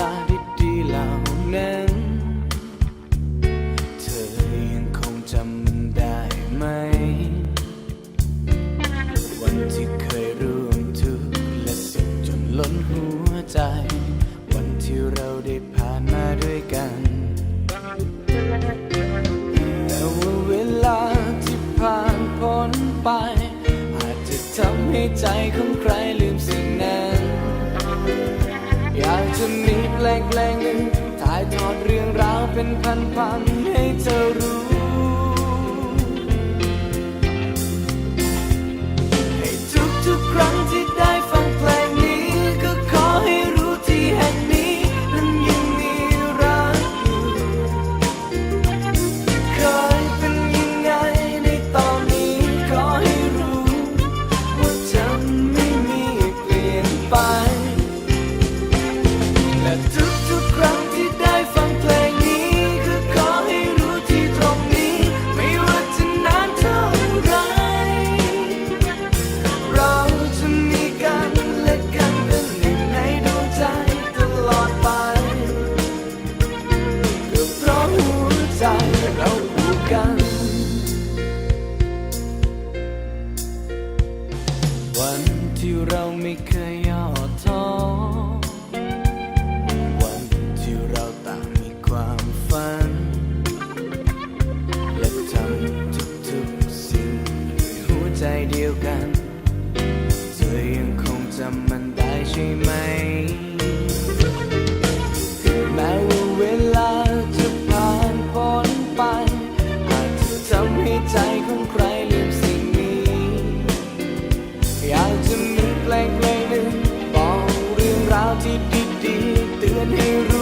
ลาดีๆเหล่านั้น เธอยังคงจำมันได้ไหม วันที่เคยร่วมทุกและสุขจนล้นหัวใจ วันที่เราได้ผ่านมาด้วยกัน แต่ว่าเวลาที่ผ่านพ้นไป อาจจะทำให้ใจของใครลืมสิ่งนั้น อยากจะมีเพลงเพลงหนึ่งถ่ายทอดเรื่องราวเป็นพันๆใใจเราผูกกัน วันที่เราไม่เคยย่อท้อวันที่เราต่างมีความฝัน และทำทุกๆสิ่งด้วยหัวใจเดียวกันำให้ใจของใครลืมสิ่งนี้ อยากจะมีเพลงเพลงหนึ่งบอกเรื่องราวที่ดีๆเตือนให้รู้